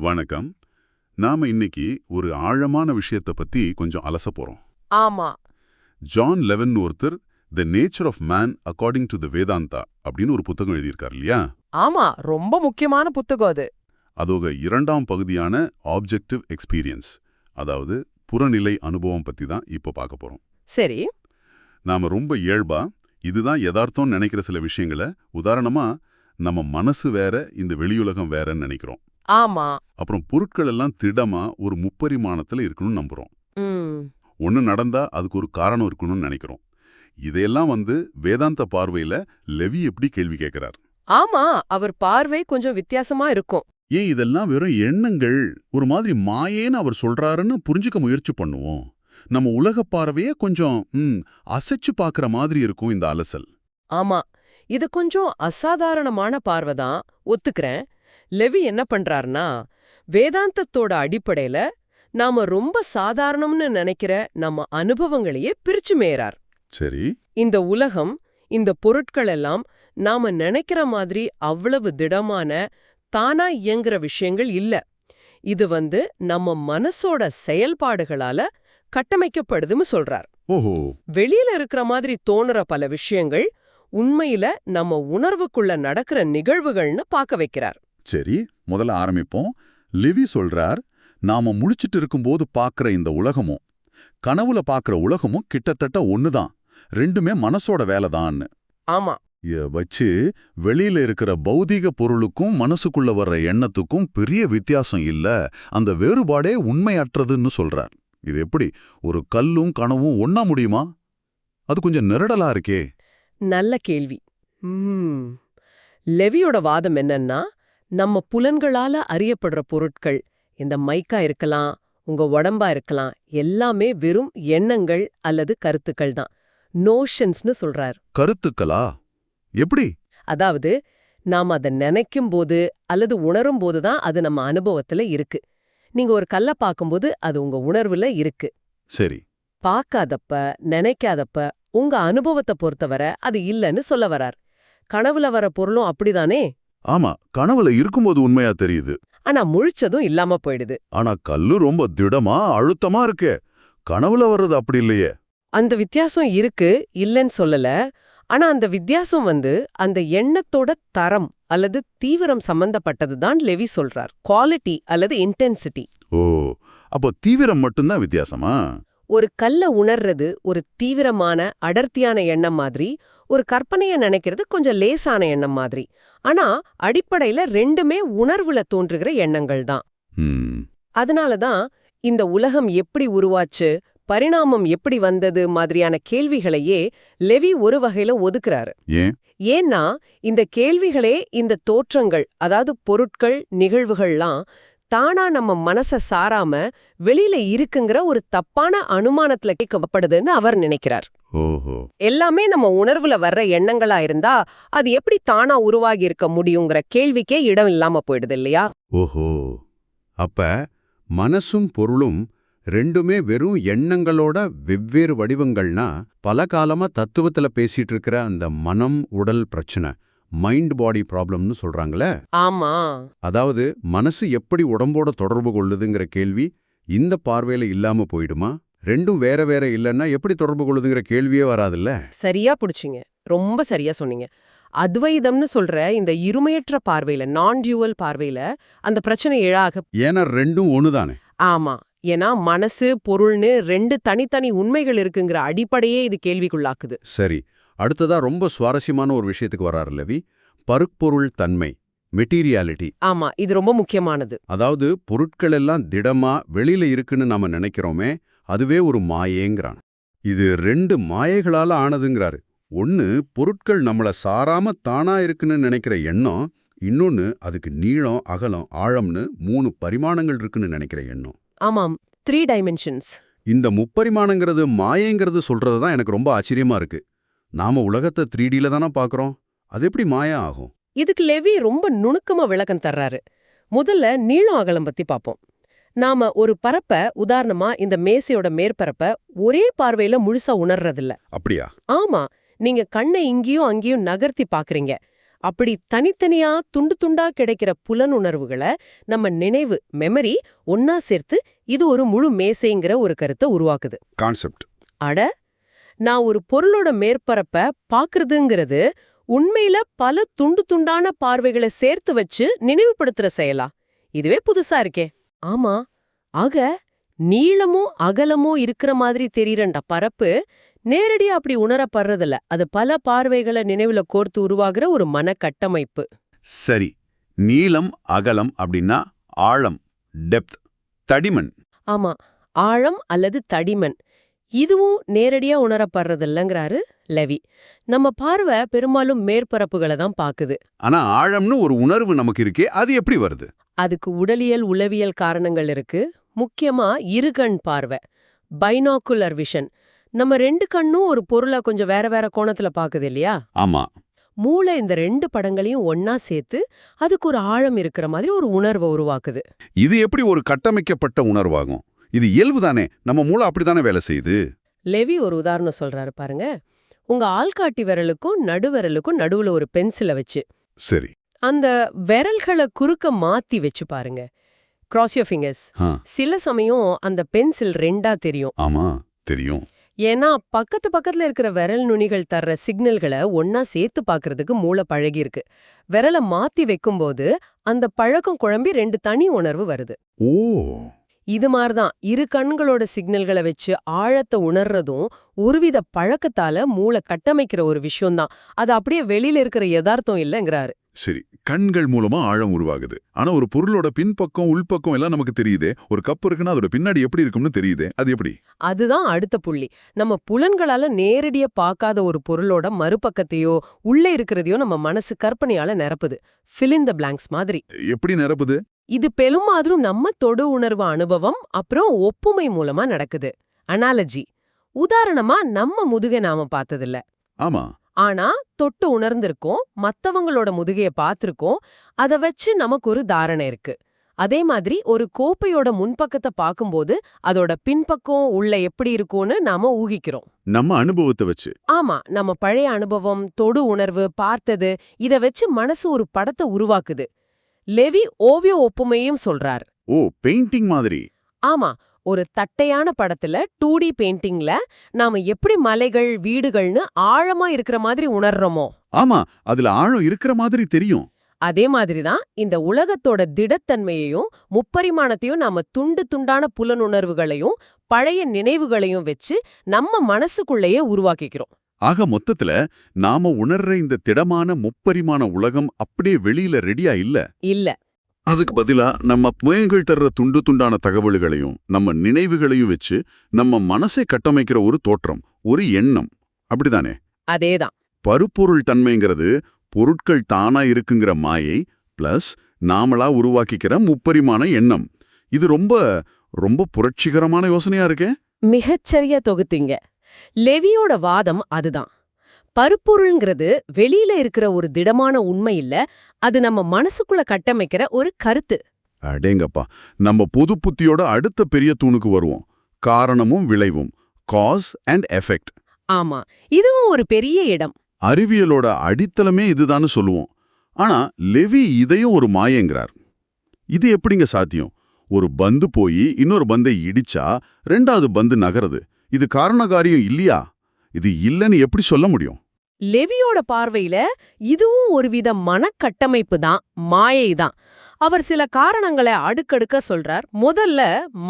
வணக்கம். நாம இன்னைக்கு ஒரு ஆழமான விஷயத்தை பத்தி கொஞ்சம் அலச போறோம். ஆமா. ஜான் லெவன் ஒருத்தர் the nature of man according to the Vedanta அப்படின்னு ஒரு புத்தகம் எழுதியிருக்கார் இல்லையா? ஆமா ரொம்ப முக்கியமான புத்தகம் அது. அதோக இரண்டாம் பகுதியான ஆப்ஜெக்டிவ் எக்ஸ்பீரியன்ஸ் அதாவது புறநிலை அனுபவம் பத்தி தான் இப்போ பார்க்க போறோம். சரி. நாம ரொம்ப இயல்பா இதுதான் யதார்த்தம்னு நினைக்கிற சில விஷயங்களை உதாரணமா நம்ம மனசு வேற இந்த வெளியுலகம் வேறன்னு நினைக்கிறோம். ஆமா. அப்புறம் பொருட்கள் எல்லாம் திடமா ஒரு முப்பரிமாணத்துல இருக்கணும்னு நம்புறோம். ஒன்று நடந்தா அதுக்கு ஒரு காரணம் இருக்கணும்னு நினைக்கிறோம். இதையெல்லாம் வந்து வேதாந்த பார்வையில லெவி எப்படி கேள்வி கேட்கிறார் ஆமா அவர் பார்வை கொஞ்சம் வித்தியாசமா இருக்கும். ஏன் இதெல்லாம் வெறும் எண்ணங்கள். ஒரு மாதிரி மாயேன்னு அவர் சொல்றாருன்னு புரிஞ்சுக்க முயற்சி பண்ணுவோம். நம்ம உலக பார்வையே கொஞ்சம் ம் அசைச்சு பார்க்குற மாதிரி இருக்கும் இந்த அலசல். ஆமா. இது கொஞ்சம் அசாதாரணமான பார்வைதான். ஒத்துக்கிறேன். லெவி என்ன பண்றாருன்னா வேதாந்தத்தோட அடிப்படையில நாம ரொம்ப சாதாரணம்னு நினைக்கிற நம்ம அனுபவங்களையே பிரிச்சு மேயறார். சரி. இந்த உலகம் இந்த பொருட்கள் எல்லாம் நாம நினைக்கிற மாதிரி அவ்வளவு திடமான தானா இயங்குற விஷயங்கள் இல்ல. இது வந்து நம்ம மனசோட செயல்பாடுகளால கட்டமைக்கப்படுதுன்னு சொல்றார். ஓஹோ. வெளியில இருக்கிற மாதிரி தோணுற பல விஷயங்கள் உண்மையில நம்ம உணர்வுக்குள்ள நடக்கிற நிகழ்வுகள்னு பார்க்க வைக்கிறார். சரி முதல்ல ஆரம்பிப்போம். லிவி சொல்றார் நாம முழிச்சிட்டு இருக்கும்போது பார்க்குற இந்த உலகமும் கனவுல பார்க்குற உலகமும் கிட்டத்தட்ட ஒண்ணுதான். ரெண்டுமே மனசோட வேலைதான்னு. ஆமா. இத வச்சு வெளியில இருக்கிற பௌதீக பொருளுக்கும் மனசுக்குள்ள வர்ற எண்ணத்துக்கும் பெரிய வித்தியாசம் இல்ல. அந்த வேறுபாடே உண்மையற்றதுன்னு சொல்றார். இது எப்படி? ஒரு கல்லும் கனவும் ஒண்ணா முடியுமா? அது கொஞ்சம் நிரடலா இருக்கே. நல்ல கேள்வி. லெவியோட வாதம் என்னன்னா நம்ம புலன்களால அறியப்படுற பொருட்கள். இந்த மைக்கா இருக்கலாம் உங்க உடம்பா இருக்கலாம் எல்லாமே வெறும் எண்ணங்கள் அல்லது கருத்துக்கள் தான். நோஷன்ஸ்னு சொல்றார். கருத்துக்களா? எப்படி? அதாவது நாம அதை நினைக்கும் போது அல்லது உணரும் போது தான் அது நம்ம அனுபவத்துல இருக்கு. நீங்க ஒரு கல்ல பார்க்கும்போது அது உங்க உணர்வுல இருக்கு. சரி. பார்க்காதப்ப நினைக்காதப்ப உங்க அனுபவத்தை பொறுத்தவரை அது இல்லைன்னு சொல்ல வரார். கனவுல வர பொருளும் அப்படிதானே? ஆமா கனவுல இருக்கும்போது உண்மையா தெரியுது. ஆனா முழிச்சதும் இல்லாம போயிடுது. ஆனா கல்லு ரொம்ப திடமா அழுத்தமா இருக்கே. கனவுல வர்றது அப்படி இல்லையே. அந்த வித்தியாசம் இருக்கு இல்லைன்னு சொல்லல. ஆனா அந்த வித்தியாசம் வந்து அந்த எண்ணத்தோட தரம் அல்லது தீவிரம் சம்பந்தப்பட்டது தான் லெவி சொல்றார். குவாலிட்டி அல்லது இன்டென்சிட்டி. ஓ அப்போ தீவிரம் மட்டும்தான் வித்தியாசமா? ஒரு கல்ல உணர்றது ஒரு தீவிரமான அடர்த்தியான எண்ணம் மாதிரி ஒரு கற்பனைய நினைக்கிறது கொஞ்சம் லேசான எண்ணம் மாதிரி. ஆனா அடிப்படையில ரெண்டுமே உணர்வுல தோன்றுகிற எண்ணங்கள் தான். அதனால தான் இந்த உலகம் எப்படி உருவாச்சு பரிணாமம் எப்படி வந்தது மாதிரியான கேள்விகளையே லெவி ஒரு வகையில ஒதுக்குறாரு. ஏன்? ஏன்னா இந்த கேள்விகளே இந்த தோற்றங்கள் அதாவது பொருட்கள் நிகழ்வுகள்லாம் தானா நம்ம மனச சாராம வெளியில இருக்குங்கிற ஒரு தப்பான அனுமானத்துல கேட்கப்படுதுன்னு அவர் நினைக்கிறார். ஓஹோ. எல்லாமே நம்ம உணர்வுல வர்ற எண்ணங்களா இருந்தா அது எப்படி தானா உருவாகி இருக்க முடியுங்கிற கேள்விக்கே இடம் இல்லாம போயிடுது இல்லையா? ஓஹோ. அப்ப மனசும் பொருளும் ரெண்டுமே வெறும் எண்ணங்களோட வெவ்வேறு வடிவங்கள்னா பல காலமா தத்துவத்துல பேசிட்டு இருக்கிற அந்த மனம் உடல் பிரச்சனை மைண்ட் பாடி ப்ராப்ளம்னு சொல்றாங்களே ஆமா. அதாவது மனசு எப்படி உடம்போட தொடர்பு கொள்ளுதுங்கிற கேள்வி இந்த பார்வையில இல்லாம போயிடுமா? ரெண்டும் வேற வேற இல்லைன்னா எப்படி தொடர்பு கொள்ளுதுங்கிற கேள்வியே வராதுல்ல? சரியா புடிச்சிங்க. ரொம்ப சரியா சொன்னீங்க. அத்வைதம்னு சொல்ற இந்த இருமையற்ற பார்வையில நான் டியூவல் பார்வையில அந்த பிரச்சனை எழாக ஏன்னா ரெண்டும் ஒண்ணுதானே? ஆமா. ஏன்னா மனசு பொருள்னு ரெண்டு தனித்தனி உண்மைகள் இருக்குங்கிற அடிப்படையே இது கேள்விக்குள்ளாக்குது. சரி. அடுத்ததா ரொம்ப சுவாரஸ்யமான ஒரு விஷயத்துக்கு வர்றாரு லவி. பருப்பொருள் தன்மை மெட்டீரியாலிட்டி. ஆமா இது ரொம்ப முக்கியமானது. அதாவது பொருட்கள் எல்லாம் திடமா வெளியில இருக்குன்னு நாம நினைக்கிறோமே அதுவே ஒரு மாயேங்கிறான். இது ரெண்டு மாயைகளால ஆனதுங்கிறாரு. ஒன்னு பொருட்கள் நம்மள சாராம தானா இருக்குன்னு நினைக்கிற எண்ணம் இன்னொன்னு அதுக்கு நீளம் அகலம் ஆழம்னு மூணு பரிமாணங்கள் இருக்குன்னு நினைக்கிற எண்ணம். ஆமாம் த்ரீ டைமென்ஷன்ஸ் இந்த முப்பரிமாணங்கிறது மாயங்கிறது சொல்றது தான் எனக்கு ரொம்ப ஆச்சரியமா இருக்கு. நாம உலகத்தை த்ரீ டில தானே பார்க்கறோம் அது எப்படி மாயா ஆகும்? இதுக்கு லெவி ரொம்ப நுணுக்கமா விளக்கம் தர்றாரு. முதல்ல நீளம் அகலம் பத்தி பாப்போம். நாம ஒரு பரப்ப உதாரணமா இந்த மேசையோட மேற்பரப்ப ஒரே பார்வையில முழுசா உணர்றதில்ல. அப்படியா? ஆமா நீங்க கண்ணை இங்கேயும் அங்கேயும் நகர்த்தி பாக்குறீங்க. அப்படி தனித்தனியா துண்டு துண்டா கிடைக்கிற புலனுணர்வுகளை நம்ம நினைவு மெமரி ஒன்னா சேர்த்து இது ஒரு முழு மேசைங்கிற ஒரு கருத்தை உருவாக்குது. கான்செப்ட் அட நான் ஒரு பொருளோட மேற்பரப்ப பாக்குறதுங்கிறது உண்மையில பல துண்டு துண்டான பார்வைகளை சேர்த்து வச்சு நினைவுபடுத்துற செயலா. இதுவே புதுசா இருக்கே. ஆமா. ஆக நீளமும் அகலமும் இருக்கிற மாதிரி தெரியறண்ட பரப்பு நேரடியா அப்படி உணரப்படுறதில்ல. அது பல பார்வைகளை நினைவுல கோர்த்து உருவாகிற ஒரு மன கட்டமைப்பு சரி. நீளம் அகலம் அப்படின்னா ஆழம் டெப்த் தடிமன். ஆமா. ஆழம் அல்லது தடிமன். இதுவும் நேரடியா உணரப்படுறதில்லங்கிறாரு லெவி. நம்ம பார்வை பெரும்பாலும் மேற்பரப்புகளை தான் பாக்குது ஆனா ஆழம்னு ஒரு உணர்வு நமக்கு இருக்கே அது எப்படி வருது? அதுக்கு உடலியல் உளவியல் காரணங்கள் இருக்கு. முக்கியமா இருகண் பார்வை பைனாக்குலர் விஷன். நம்ம ரெண்டு கண்ணும் ஒரு பொருளை கொஞ்சம் வேற வேற கோணத்துல பாக்குது இல்லையா? ஆமா. மூளை இந்த ரெண்டு படங்களையும் ஒன்னா சேர்த்து அதுக்கு ஒரு ஆழம் இருக்கிற மாதிரி ஒரு உணர்வை உருவாக்குது. இது எப்படி ஒரு கட்டமைக்கப்பட்ட உணர்வாகும்? இது இயல்புதானே? நம்ம மூளை அப்படித்தானே வேலை செய்யுது? லெவி ஒரு உதாரணம் சொல்றாரு பாருங்க. உங்க ஆள்காட்டி விரலுக்கும் நடுவிரலுக்கும் நடுவுல ஒரு பென்சிலை வச்சு. சரி. அந்த விரல்களை குறுக்க மாத்தி வச்சு பாருங்க. கிராஸ் யோர் ஃபிங்கர்ஸ் சில சமயம் அந்த பென்சில் ரெண்டா தெரியும். ஆமா தெரியும். ஏன்னா பக்கத்து பக்கத்துல இருக்கிற விரல் நுனிகள் தர்ற சிக்னல்களை ஒன்னா சேர்த்து பார்க்கறதுக்கு மூளை பழகி இருக்கு விரலை மாத்தி வைக்கும்போது அந்த பழக்கம் குழம்பி ரெண்டு தனி உணர்வு வருது. ஓ. இது மாதிரிதான் இரு கண்களோட சிக்னல்களை வச்சு ஆழத்தை உணர்றதும் ஒருவித பழக்கத்தால மூளை கட்டமைக்கிற ஒரு விஷயம்தான். அது அப்படியே வெளியில இருக்கிற யதார்த்தம் இல்லைங்கிறாரு. சரி கண்கள் மூலமா ஆழம் உருவாகுது. ஆனா ஒரு பொருளோட பின்பக்கம் உள்பக்கம் எல்லாம் நமக்கு தெரியுதே? ஒரு கப் இருக்குன்னா அதோட பின்னாடி எப்படி இருக்கும்னு தெரியுதே? அது எப்படி? அதுதான் அடுத்த புள்ளி. நம்ம புலன்களால நேரடியா பார்க்காத ஒரு பொருளோட மறுபக்கத்தையோ உள்ளே இருக்கிறதையோ நம்ம மனசு கற்பனையால நிரப்புது. In the blanks மாதிரி. எப்படி நிரப்புது? இது பெரும்பாலும் நம்ம தொடு உணர்வு அனுபவம் அப்புறம் ஒப்புமை மூலமா நடக்குது. அனாலஜி உதாரணமா நம்ம முதுகை நாம பார்த்ததில்ல. ஆமா. ஆனா தொட்டு உணர்ந்திருக்கோம் மத்தவங்களோட முதுகைய பார்த்திருக்கோம் அத வச்சு நமக்கு ஒரு தாரணை இருக்கு. அதே மாதிரி ஒரு கோப்பையோட முன்பக்கத்தை பார்க்கும்போது அதோட பின்பக்கம் உள்ள எப்படி இருக்கும்னு நாம ஊகிக்கிறோம். நம்ம அனுபவத்தை வச்சு. ஆமா நம்ம பழைய அனுபவம் தொடு உணர்வு பார்த்தது இத வச்சு மனசு ஒரு படத்தை உருவாக்குது. லெவி ஓவிய ஒப்புமையும் சொல்றார். ஓ பெயிண்டிங் மாதிரி. ஆமா ஒரு தட்டையான படத்துல டூ டி பெயிண்டிங்ல நாம எப்படி மலைகள் வீடுகள்னு ஆழமா இருக்கிற மாதிரி உணர்றோமோ. ஆமா அதுல ஆழம் இருக்கிற மாதிரி தெரியும். அதே மாதிரிதான் இந்த உலகத்தோட திடத்தன்மையையும் முப்பரிமாணத்தையும் நாம துண்டு துண்டான புலனுணர்வுகளையும் பழைய நினைவுகளையும் வச்சு நம்ம மனசுக்குள்ளேயே உருவாக்கிக்கிறோம். ஆக மொத்தத்துல நாம உணர்ற இந்த திடமான முப்பரிமாண உலகம் அப்படியே வெளியில ரெடியா இல்ல? இல்ல. அதுக்கு பதிலா நம்ம புயங்கள் தர்ற துண்டு துண்டான தகவல்களையும் நம்ம நினைவுகளையும் வச்சு நம்ம மனசை கட்டமைக்கிற ஒரு தோற்றம் ஒரு எண்ணம். அப்படிதானே? அதேதான். பருப்பொருள் தன்மைங்கிறது பொருட்கள் தானா இருக்குங்கிற மாயை பிளஸ் நாமளா உருவாக்கிக்கிற முப்பரிமாண எண்ணம். இது ரொம்ப ரொம்ப புரட்சிகரமான யோசனையா இருக்கே? மிகச்சரியா தொகுத்தீங்க. லெவியோட வாதம் அதுதான். பருப்பொருள்ங்கிறது வெளியில இருக்கிற ஒரு திடமான உண்மை இல்ல அது நம்ம மனசுக்குள்ள கட்டமைக்கிற ஒரு கருத்து. அடேங்கப்பா நம்ம பொது புத்தியோட அடுத்த பெரிய தூணுக்கு வருவோம். காரணமும் விளைவும் காஸ் அண்ட் எஃபெக்ட் ஆமா இதுவும் ஒரு பெரிய இடம். அறிவியலோட அடித்தளமே இதுதான்னு சொல்லுவோம். ஆனா லெவி இதையும் ஒரு மாயங்கிறார். இது எப்படிங்க சாத்தியம்? ஒரு பந்து போய் இன்னொரு பந்தை இடிச்சா ரெண்டாவது பந்து நகருது. இது காரணகாரியம் இல்லையா? இது இல்லைன்னு எப்படி சொல்ல முடியும்? லெவியோட பார்வையில இதுவும் ஒருவித மனக்கட்டமைப்பு தான் மாயை தான். அவர் சில காரணங்களை அடுக்கடுக்க சொல்றார். முதல்ல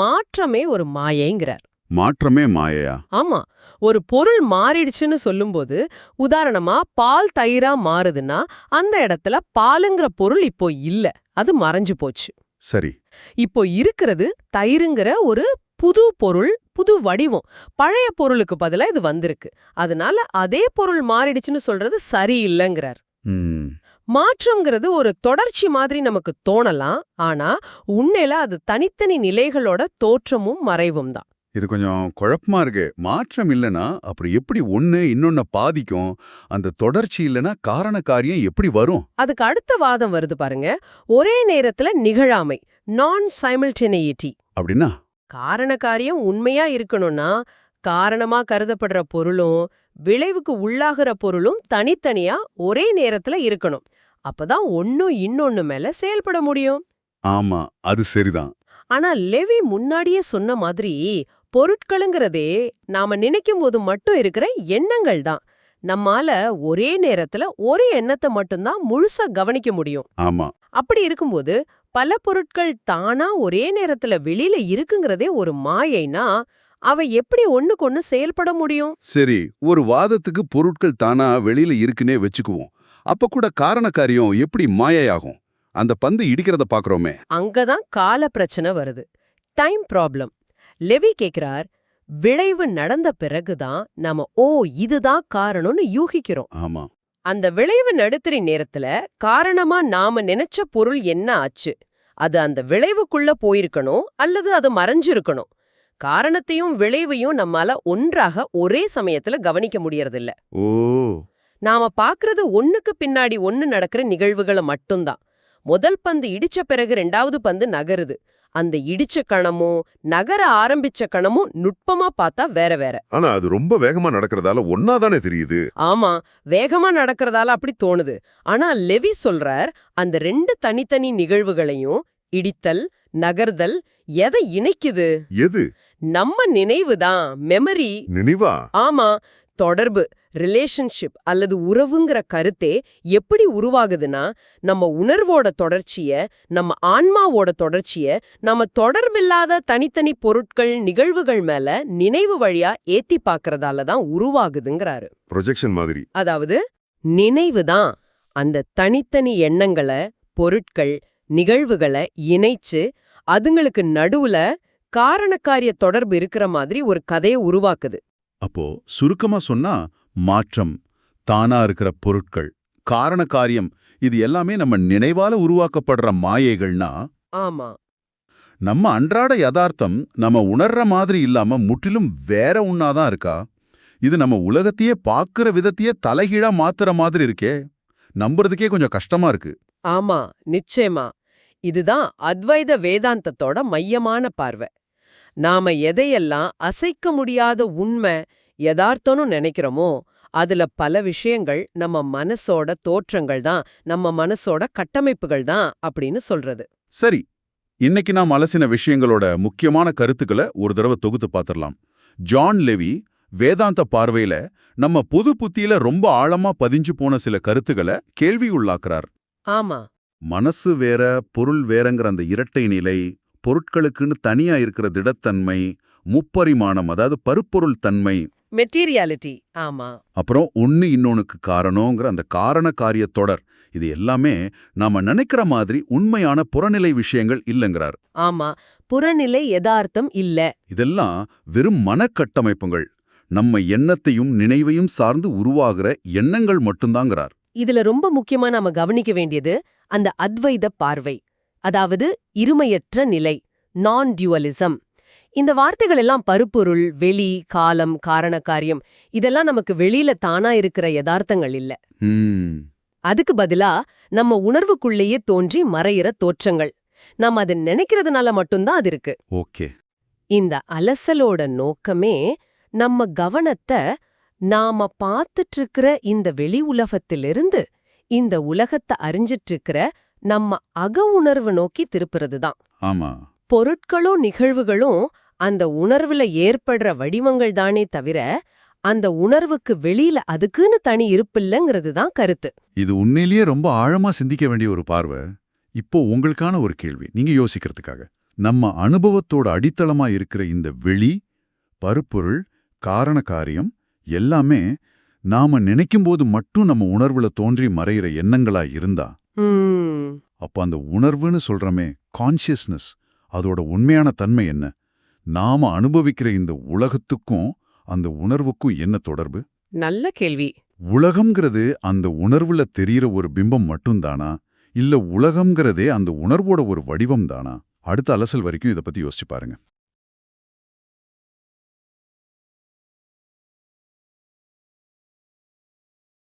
மாற்றமே ஒரு மாயைங்கிறார். மாற்றமே மாயையா? ஆமா. ஒரு பொருள் மாறிடுச்சுன்னு சொல்லும்போது உதாரணமா பால் தயிரா மாறுதுன்னா அந்த இடத்துல பாலுங்கிற பொருள் இப்போ இல்ல. அது மறைஞ்சு போச்சு. சரி. இப்போ இருக்கிறது தயிருங்கிற ஒரு புது பொருள் புது வடிவம். பழைய பொருளுக்கு பதிலா இது வந்திருக்கு. அதனால அதே பொருள் மாறிடுச்சுன்னு சொல்றது சரியில்லைங்கிறார். மாற்றம்ங்கிறது ஒரு தொடர்ச்சி மாதிரி நமக்கு தோணலாம். ஆனா உண்மையில அது தனித்தனி நிலைகளோட தோற்றமும் மறைவும் தான். இது கொஞ்சம் குழப்பமா இருக்கு. மாற்றம் இல்லைன்னா அப்புறம் எப்படி ஒண்ணு இன்னொன்ன பாதிக்கும்? அந்த தொடர்ச்சி இல்லைன்னா காரண காரியம் எப்படி வரும்? அதுக்கு அடுத்த வாதம் வருது பாருங்க. ஒரே நேரத்துல நிகழாமை நான் சைமல்டேனியிட்டி அப்படின்னா? காரண காரியம் உண்மையா இருக்கணும்னா காரணமா கருதப்படுற பொருளும் விளைவுக்கு உள்ளாகிற பொருளும் தனித்தனியா ஒரே நேரத்துல இருக்கணும். அப்பதான் ஒன்னும் இன்னொன்னு மேல செயல்பட முடியும். ஆமா அது சரிதான். ஆனா லெவி முன்னாடியே சொன்ன மாதிரி பொருட்களுங்கிறதே நாம நினைக்கும் போது மட்டும் இருக்கிற எண்ணங்கள் தான். நம்மால ஒரே நேரத்துல ஒரு எண்ணத்தை மட்டும்தான் முழுசா கவனிக்க முடியும். ஆமா. அப்படி இருக்கும்போது பல பொருட்கள் தானா ஒரே நேரத்துல வெளியில இருக்குங்கிறதே ஒரு மாயைனா அவ எப்படி ஒண்ணுக்கொன்னு செயல்பட முடியும்? சரி ஒரு வாதத்துக்கு பொருட்கள் தானா வெளியில இருக்குன்னே வச்சுக்குவோம். அப்ப கூட காரண காரியம் எப்படி மாயையாகும்? அந்த பந்து இடிக்கிறத பாக்குறோமே. அங்கதான் கால பிரச்சனை வருது. Time problem. லெவி கேக்குறார் விளைவு நடந்த பிறகுதான் நாம ஓ இதுதான் காரணம்னு யூகிக்கிறோம். ஆமா. அந்த விளைவு நடுத்தரி நேரத்துல காரணமா நாம நினைச்ச பொருள் என்ன ஆச்சு? அது அந்த விளைவுக்குள்ள போயிருக்கணும் அல்லது அது மறைஞ்சிருக்கணும்? காரணத்தையும் விளைவையும் நம்மால ஒன்றாக ஒரே சமயத்துல கவனிக்க முடியறதில்ல. ஓ. நாம பாக்குறது ஒண்ணுக்கு பின்னாடி ஒண்ணு நடக்கிற நிகழ்வுகளை மட்டும்தான். முதல் பந்து இடிச்ச பிறகு ரெண்டாவது பந்து நகருது. அந்த இடிச்ச கணமும் நகர ஆரம்பிச்ச கணமும் நுட்பமா பார்த்தா வேற வேற. ஆனா அது ரொம்ப வேகமா நடக்கிறதால ஒன்னாதானே தெரியுது. ஆமா வேகமா நடக்கறதால அப்படி தோணுது. ஆனா லெவி சொல்றார் அந்த ரெண்டு தனித்தனி நிகழ்வுகளையும் இடித்தல் நகர்தல் எதை இணைக்குது? எது? நம்ம நினைவு தான் மெமரி நினைவா? ஆமா தொடர்பு ரிலேஷன்ஷிப் அல்லது உறவுங்கிற கருத்தே எப்படி உருவாகுதுன்னா நம்ம உணர்வோட தொடர்ச்சிய நம்ம ஆன்மாவோட தொடர்ச்சிய நம்ம தொடர்பில்லாத தனித்தனி பொருட்கள் நிகழ்வுகள் மேல நினைவு வழியா ஏத்தி பார்க்கறதால தான் உருவாகுதுங்கிறாரு. ப்ரொஜெக்ஷன் மாதிரி. அதாவது நினைவு தான் அந்த தனித்தனி எண்ணங்களை பொருட்கள் நிகழ்வுகளை இணைச்சு அதுங்களுக்கு நடுவுல காரணக்காரிய தொடர்பு இருக்கிற மாதிரி ஒரு கதையை உருவாக்குது. அப்போ சுருக்கமா சொன்னா மாற்றம் தானா இருக்கிற பொருட்கள் காரண காரியம் இது எல்லாமே நம்ம நினைவால உருவாக்கப்படுற மாயைகள்னா ஆமா. நம்ம அன்றாட யதார்த்தம் நம்ம உணர்ற மாதிரி இல்லாம முற்றிலும் வேற ஒன்னாதான் இருக்கா? இது நம்ம உலகத்தையே பார்க்கிற விதத்தையே தலைகீழா மாத்துற மாதிரி இருக்கே. நம்புறதுக்கே கொஞ்சம் கஷ்டமா இருக்கு. ஆமா நிச்சயமா. இதுதான் அத்வைத வேதாந்தத்தோட மையமான பார்வை. நாம எதையெல்லாம் அசைக்க முடியாத உண்மை யதார்த்தம்னு நினைக்கிறோமோ அதுல பல விஷயங்கள் நம்ம மனசோட தோற்றங்கள் தான் நம்ம மனசோட கட்டமைப்புகள் தான் அப்படின்னு சொல்றது. சரி இன்னைக்கு நாம் அலசின விஷயங்களோட முக்கியமான கருத்துக்களை ஒரு தடவை தொகுத்து பார்த்திடலாம். ஜான் லெவி வேதாந்த பார்வையில நம்ம புது புத்தியில ரொம்ப ஆழமா பதிஞ்சு போன சில கருத்துக்களை கேள்வி உள்ளாக்குறார். ஆமா. மனசு வேற பொருள் வேறங்கிற அந்த இரட்டை நிலை பொருட்களுக்குன்னு தனியா இருக்கிற திடத்தன்மை முப்பரிமாணம் அதாவது பருப்பொருள் தன்மை. மெட்டீரியாலிட்டி ஆமா. அப்புறம் ஒன்னு இன்னொன்னுக்கு காரணங்கிற அந்த காரண காரிய தொடர். இது எல்லாமே நாம நினைக்கிற மாதிரி உண்மையான புறநிலை விஷயங்கள் இல்லைங்கிறார். ஆமா. புறநிலை யதார்த்தம் இல்ல. இதெல்லாம் வெறும் மனக்கட்டமைப்புகள். நம்ம எண்ணத்தையும் நினைவையும் சார்ந்து உருவாகிற எண்ணங்கள் மட்டும்தாங்கிறார். இதுல ரொம்ப முக்கியமா நாம கவனிக்க வேண்டியது அந்த அத்வைத பார்வை. அதாவது இருமையற்ற நிலை நான் டியூவலிசம் இந்த வார்த்தைகள் எல்லாம் பருப்பொருள் வெளி காலம் காரணக்காரியம் இதெல்லாம் நமக்கு வெளியில தானா இருக்கிற யதார்த்தங்கள் இல்ல. அதுக்கு பதிலா நம்ம உணர்வுக்குள்ளேயே தோன்றி மறையிற தோற்றங்கள். நம்ம அதை நினைக்கிறதுனால மட்டும்தான் அது இருக்கு. ஓகே. இந்த அலசலோட நோக்கமே நம்ம கவனத்தை நாம பார்த்துட்டு இருக்கிற இந்த வெளி உலகத்திலிருந்து இந்த உலகத்தை அறிஞ்சிட்டு இருக்கிற நம்ம அக உணர்வு நோக்கி திருப்புறது தான் ஆமா. பொருட்களும் நிகழ்வுகளும் அந்த உணர்வுல ஏற்படுற வடிவங்கள் தானே தவிர அந்த உணர்வுக்கு வெளியில அதுக்குன்னு தனி இருப்பில்லைங்கிறது தான் கருத்து. இது உண்மையிலேயே ரொம்ப ஆழமா சிந்திக்க வேண்டிய ஒரு பார்வை. இப்போ உங்களுக்கான ஒரு கேள்வி நீங்க யோசிக்கிறதுக்காக. நம்ம அனுபவத்தோட அடித்தளமா இருக்கிற இந்த வெளி பருப்பொருள் காரண காரியம் எல்லாமே நாம நினைக்கும்போது மட்டும் நம்ம உணர்வுல தோன்றி மறையிற எண்ணங்களா இருந்தா? அப்ப அந்த உணர்வுன்னு சொல்றமே கான்ஷியஸ்னஸ் அதோட உண்மையான தன்மை என்ன? நாம அனுபவிக்கிற இந்த உலகத்துக்கும் அந்த உணர்வுக்கும் என்ன தொடர்பு? நல்ல கேள்வி. உலகம்ங்கிறது அந்த உணர்வுல தெரியற ஒரு பிம்பம் மட்டும்தானா? இல்ல உலகம்ங்கிறதே அந்த உணர்வோட ஒரு வடிவம் தானா அடுத்த அலசல் வரைக்கும் இத பத்தி யோசிச்சு பாருங்க.